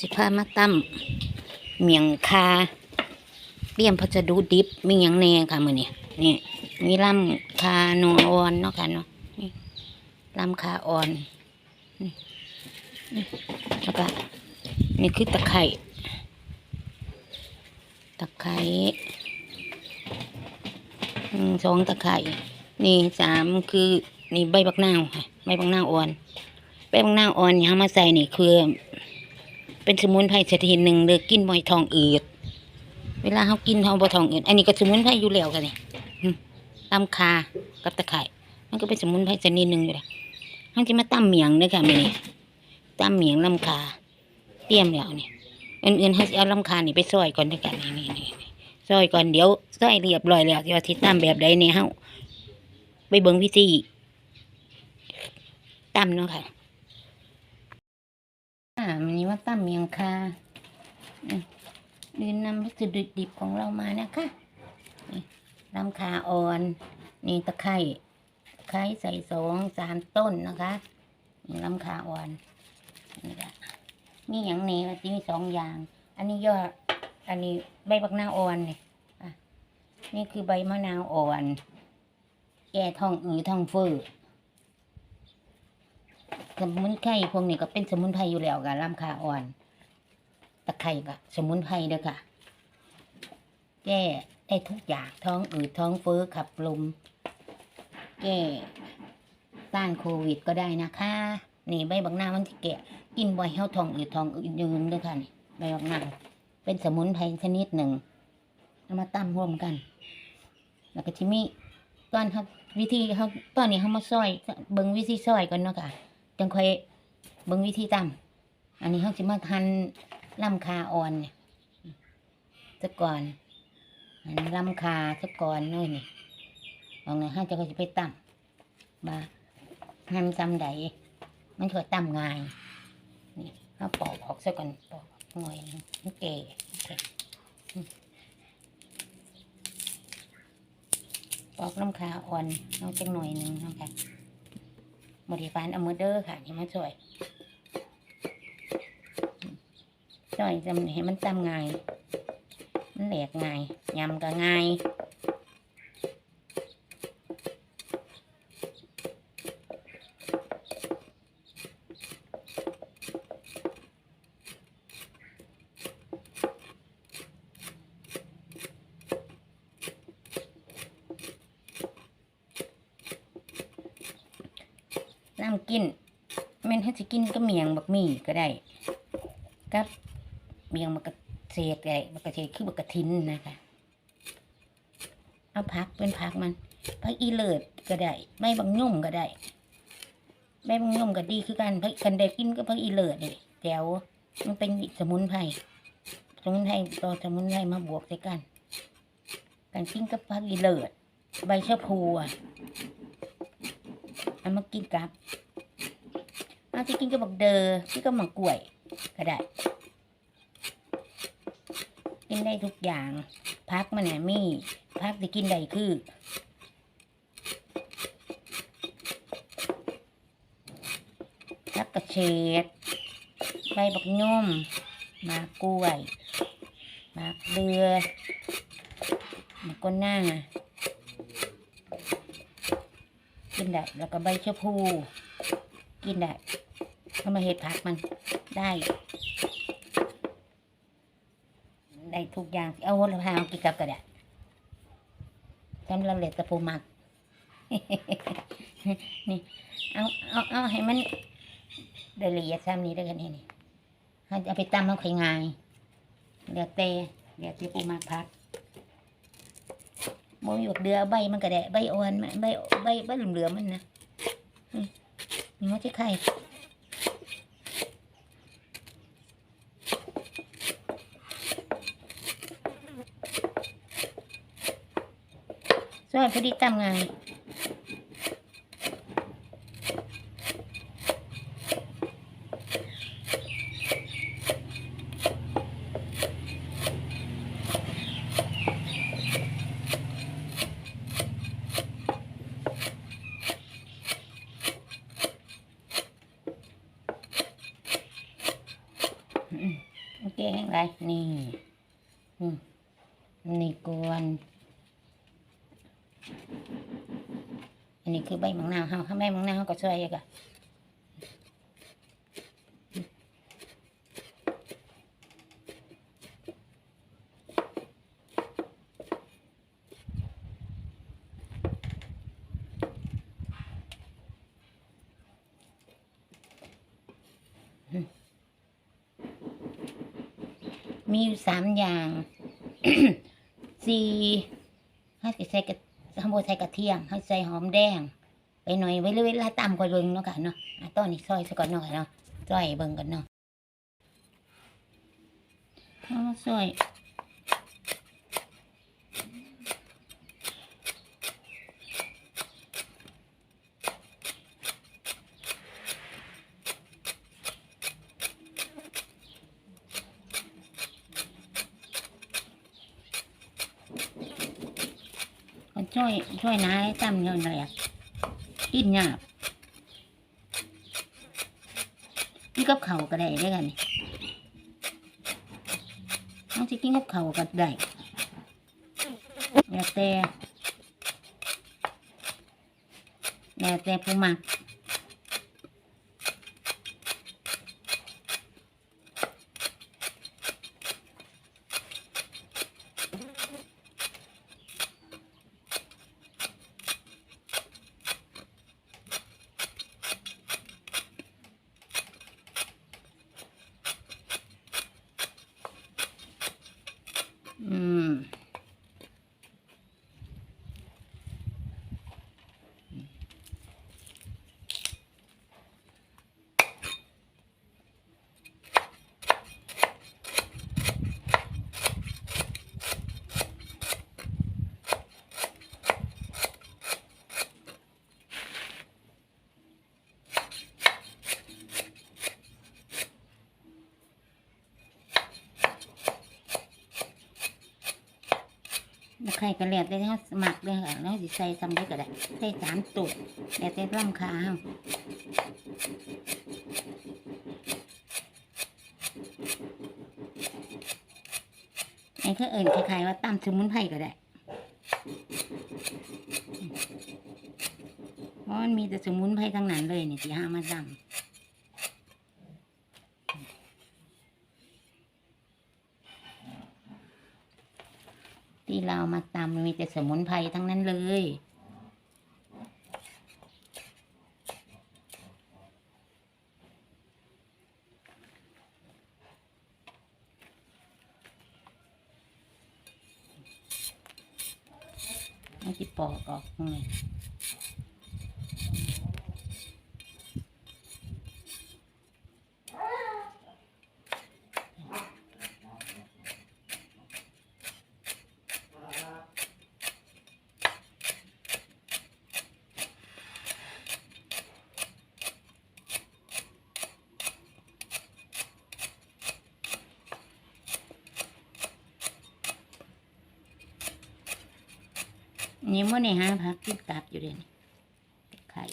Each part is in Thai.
สิพามาตั้มเมียงคาเลี่ยมพัสดุดิบมียังแหน่ค่ะมือนี้นี่มีลำคาโนอ่อนเนาะค่ะเนาะนี่ลำคาอ่อนนี่นี่แล้วก็นี่คือตะไคร่ตะไคร่สองตะไคร่นี่สามคือนี่ใบบักนาวค่ะใบบักนาวอ่อนใบบักนาวอ่อนนี่เอามาใส่นี่คือ เป็นสมุนไพรชนิดหนึ่งเลยกินบ่อยทองอืดเวลาเขากินเขาบ่ทองอืดอันนี้ก็สมุนไพรอยู่แล้วกันนี่ตำคากับตะไคร่มันก็เป็นสมุนไพรชนิดหนึ่งอยู่แล้วเขาจะมาตั้มเมียงเด้อค่ะมื้อนี้ตั้มเมียงลำคาเตรียมแล้วนี่อื่นๆให้เอาลำคานี่ไปซอยก่อนเด้วยกันนี่นี่นี่ซอยก่อนเดี๋ยวซอยเรียบร้อยแล้วที่ว่าที่ตั้มแบบใดเนี่ยเฮาไปเบิ่งวิธีตั้มเนาะค่ะ วันนี้ว่าตั้มเมียงคาอืมดืนนำวัตถุดิบของเรามานะคะลำคาอ่อน นี่ตะไคร่ตะไคร่ใส่สองสามต้นนะคะนี่ลำคาอ่อนนี่ละมีอย่างนี้ว่าที่มีสองอย่าง อันนี้ยอดอันนี้ใบบักนาวอ่อนนี่อะนี่คือใบมะนาวอ่อน แก้ท้องอืดท้องเฟ้อ สมุนไพรพวกนี้ก็เป็นสมุนไพรอยู่แล้วกับลำคาอ่อน ตะไคร่ก็สมุนไพรเด้อค่ะ แก้ได้ทุกอย่างท้องอืดท้องเฟ้อขับลม แก้ต้านโควิดก็ได้นะคะนี่ใบบักหน้ามันที่แกะกินบ่อยเฮาท้องอืดท้องอืดยืนเด้อค่ะนี่ใบบักหน้าเป็นสมุนไพรชนิดหนึ่งเอามาตั้มร่วมกัน แล้วก็ที่มีตอนเขาวิธีเขาตอนนี้เขามาซอยเบิ่งวิธีซอยก่อนเนาะค่ะ จังค่อยเบิ่งวิธีตำอันนี้เขาสิมาทันลำคาอ่อนเนี่ยซะก่อนอันนี้ลำคาซะก่อนเลยนี่ลองเลยห้าจะก็จะไปตำมาหั่นจำใดมันก็ตำง่ายนี่เขาปอกออกซะก่อนปอกหน่อยหนึ่งเก๋โอเคปอกลำคาอ่อนเอาจังหน่อยหนึ่งนะคะ บริฟานเอามือเด้อค่ะที่มาช่วยช่วยจำให้มันจำง่ายมันแหลกง่ายยำก็ง่ายน้ำกินแม่นให้ สิกินก็เมียงบักมี่ก็ได้กับเมียงบักกะเศษก็ได้บักกะเศษคือบักกะทินนะคะเอาพักเป็นพักมันพักอีเลิศก็ได้ไม่บางยุ่มก็ได้ไม่บางย่มก็ดีคือกันพักกันได้กินก็พักอีเลิศนี่แจวมันเป็นสมุนไพรสมุนไพรต่อสมุนไพรมาบวกด้วยกันการกินกับพักอีเลิศใบชะพูอะเอามากินกับ เอาที่กินกับบักเดอที่กับหมักกล้วยก็ได้ กินได้ทุกอย่าง พักมันเนี่ยมีพักที่กินได้คือพักกระเฉดใบบักย่อมหมากกล้วยหมากเดือหมากก้นหน้ากินได้แล้วก็ใบชะพู กินได้ เอามาเห็ดผักมันได้ ได้ทุกอย่าง เอาหัวละพากินกับก็ได้ทำละเอียดตะปูหมักนี่เอาเอาเอาให้มันได้ละเอียดซ้ำนี้ได้กันนี่นี่ให้เอาไปตำเอาไข่งายเดี๋ยวเตะเดี๋ยวตะปูหมักพักโมยกเดือใบมันก็ได้ใบอ่อนใบใบใบเหลือมๆมันนะนี่นี่มันจะไข่ ซอยพอดีตามงาน นนี้คือใบมังนาวเฮาถ้าใบมังนาวเฮาก็ช่วยอีกอะมีอยู่สามอย่างสี่ห้ใส่กระ ข้าวโพดใส่กระเทียมให้ใส่หอมแดง ไปหน่อยไว้เรื่อยๆลาตามก่อนเบิ่งเนาะค่ะเนาะอะตอนนี้ซอยซะก่อนเนาะค่ะเนาะซอยเบิ่งกันเนาะข้าวซอย ช่วยช่วยนายจำเงินเลยอะกินยากนี่กับเขาก็ได้ได้อกันน้องจะกินกับเขาก็ได้แล้วแต่แล้วแต่ผู้มัก แล้วใครก็แล้วแต่เขาสมัครเลยค่ะแล้วสิใส่ทำได้ก็ได้ใส่สามตุดแล้วแต่ร่ำคาเฮาไอ้ก็เอิญคล้ายๆว่าตำสมุนไพรก็ได้เพราะมันมีแต่สมุนไพรทั้งนั้นเลยนี่ที่หามาตำ ที่เรามาตำมีแต่สมุนไพรทั้งนั้นเลย ไม่ติปอกออกไง นี่มื่อนี่ฮะพักกินกลับอยู่เดยนี่ไข่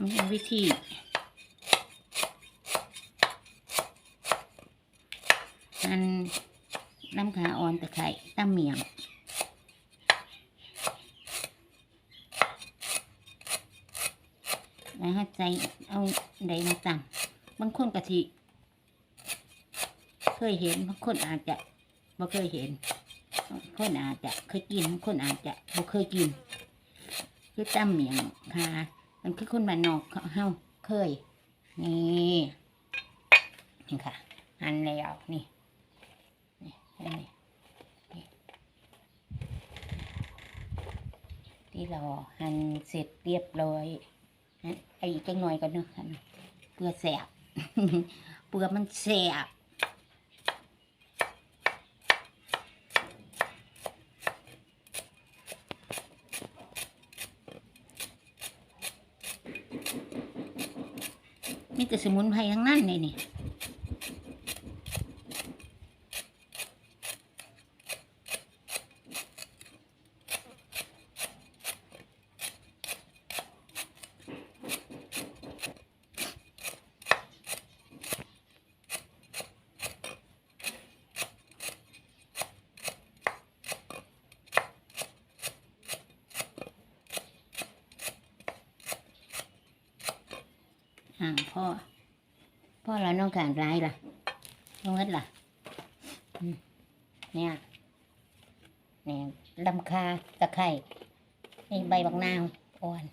นี่วิธีอันน้ำขาอ่อนตะไคร่ตั้มเมียงแล้วให้ใจเอาใดมาตำ บางคนกะทิเคยเห็นบางคนอาจจะบ่เคยเห็นบางคนอาจจะเคยกินบางคนอาจจะบ่เคยกินคือตำเมียงค่ะ มันคือคนบ้านนอกเขาเฮาเคย นี่นี่ค่ะหั่นแล้วนี่นี่นี่นี่ที่เราหั่นเสร็จเรียบร้อยไอ้อีกจังหน่อยก็เนาะหั่นเปลือแสบ เปลือกมันแสบมีแต่สมุนไพรทั้งนั้นเลยนี่ อ่าพ่อ พ่อเราน้องการร้ายล่ะน้องเอ็ดล่ะเนี่ยเนี่ยลำคาตะไคร่นี่ใบบักนาวอ่อน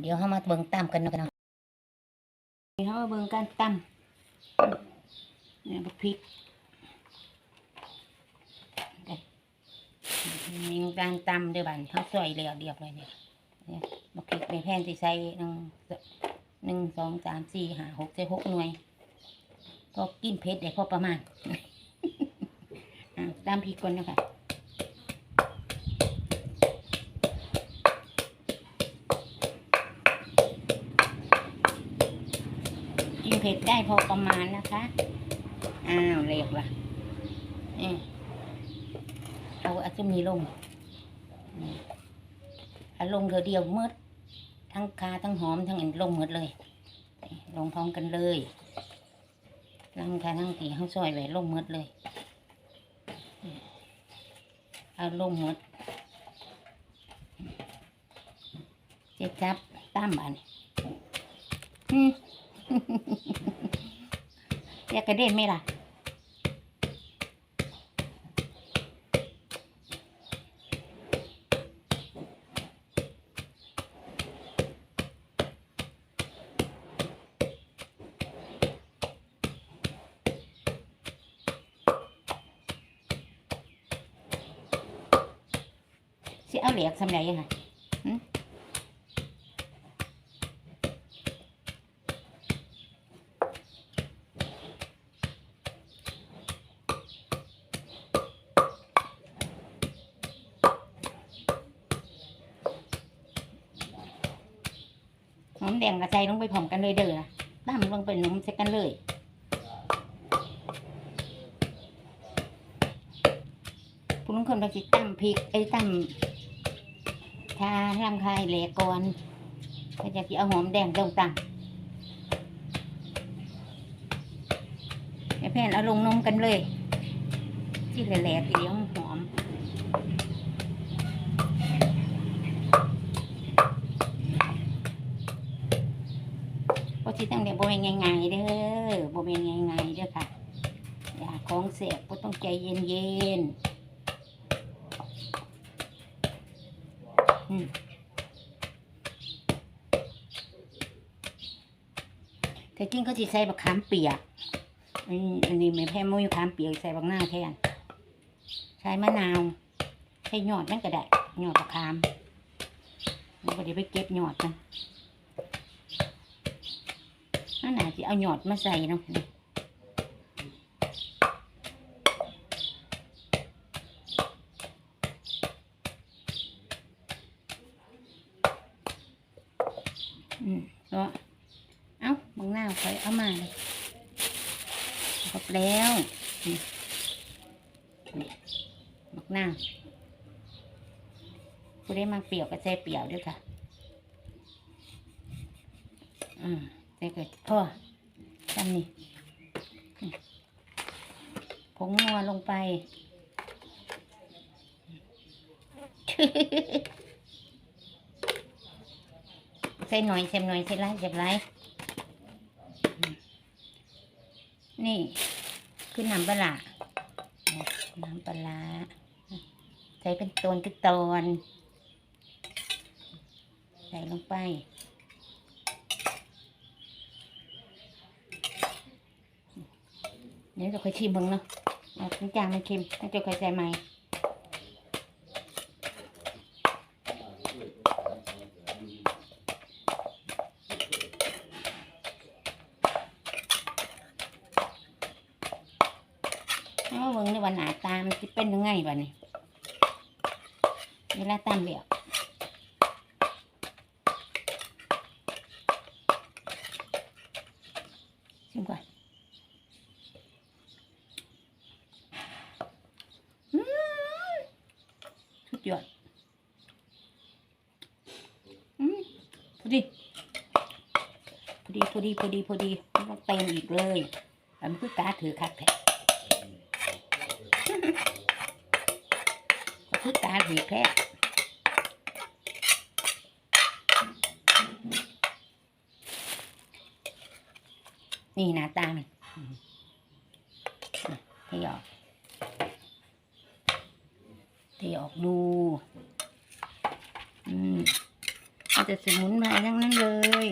เดี๋ยวเขามาเบิ่งตำกันนาะกันเนาะเดี๋ยวเขามาเบิ่งกันตำเนี่ยบักพริกมีการตำด้วยบันเขาซอยเรียวเรียบเลยเนี่ยบักพริกในแผ่นที่ใส่หนึ่ง นึ่งสองสามสี่ห้าหกใส่หกหน่วยพอกินเผ็ดได้พอประมาณตามพริกก่อนนะคะกินเผ็ดได้พอประมาณนะคะ อ้าวเรียกละเออเอาอาจจะมีลงอืมเอาลงเธอเดียวมืด ทั้งคาทั้งหอมทั้งอันลงหมดเลย ลงพร้อมกันเลยลังคาทั้งตีห้าซอยไว้ลงหมดเลยเอาลงหมดเจ็บจับตามบ้านอยากกระเด็นไหมล่ะ เอาเหลียกสำไรยังไงหอมแดงกับใจลงไปพร้อมกันเลยเด้อตั้มลงไปนุ่มใส่กันเลยผู้ลุงคนเราสิตั้มพริกไอ้ตั้ม ทาทำคายเหลกก่อนก็จะเอาหอมแดงลงตังแล้วแพนเอาลงนมกันเลยที่แหลกๆทีเดียวหอมพราะที่ตั้งแต่โบเป็นง่ายๆเด้อโบเป็นง่ายๆเด้อค่ะ อย่าของเสียก็ต้องใจเย็นๆอืม แต่จริงเขาจะใส่บักขามเปียกอันนี้อันนี้ไม่แพ้มุ้ยขามเปียกใส่บักหน้าแทนใช้มะนาวใช้ยอดนั่นก็ได้ยอดบักขามแล้วก็เดี๋ยวไปเก็บยอดมันนั่นน่ะจะเอายอดมาใส่เนาะ อืมก็เอาบางหน้าคอย เลยครบแล้วนี่นี่บักหน้าผู้ได้มาเปรี้ยวก็ใส่เปรี้ยวด้วยค่ะ อืมใส่เกิดพ่อจำนี่ผงนัวลงไปใส่หน่อยเสียมหน่อยใส่ไรเสียไรอืม นี่คือน้ำปลาน้ำปลาใส่เป็นตอนเป็นตอน ใส่ลงไป เดี๋ยวจะค่อยชิมบ้างเนาะเอาทั้งจางมันเค็มแล้วจะค่อยใส่ใหม่ เอาเบิ่งในวันหนาตามนสิเป็นยังไง บ้านี่เวลาตามเบียวชิมก่อนอืมสุดยอดอืมพอดีพอดีพอดีพอดีพอดีไม่ต้องเต็มอีกเลยอันคือการถือคักแท้ ก็คื อาผีแค่นี่หน้าตามันที่ออกที่ออกดู อืมมันจะสมุนไพรทั้งนั้นเลย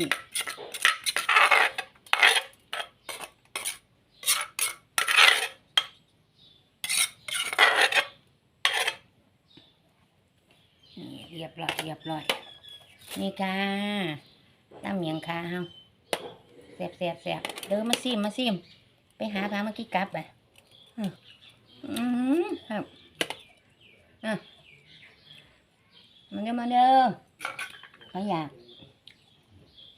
นี่ เรียบร้อยเรียบร้อย นี่ค่ะตั้มเมียงคาเฮาแสบแสบแสบเดินมาซิมมาซิม ไปหาพาเมื่อกี้กลับไปอืมอืมครับอะมันจะมาเด้อเขาอยาก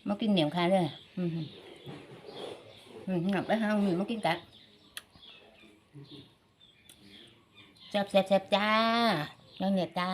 มากินเหนียวคาเลยอืมอืมหนับไปหาหมีมากินกันแสบแสบแสบจ้าแล้วเนี่ยจ้า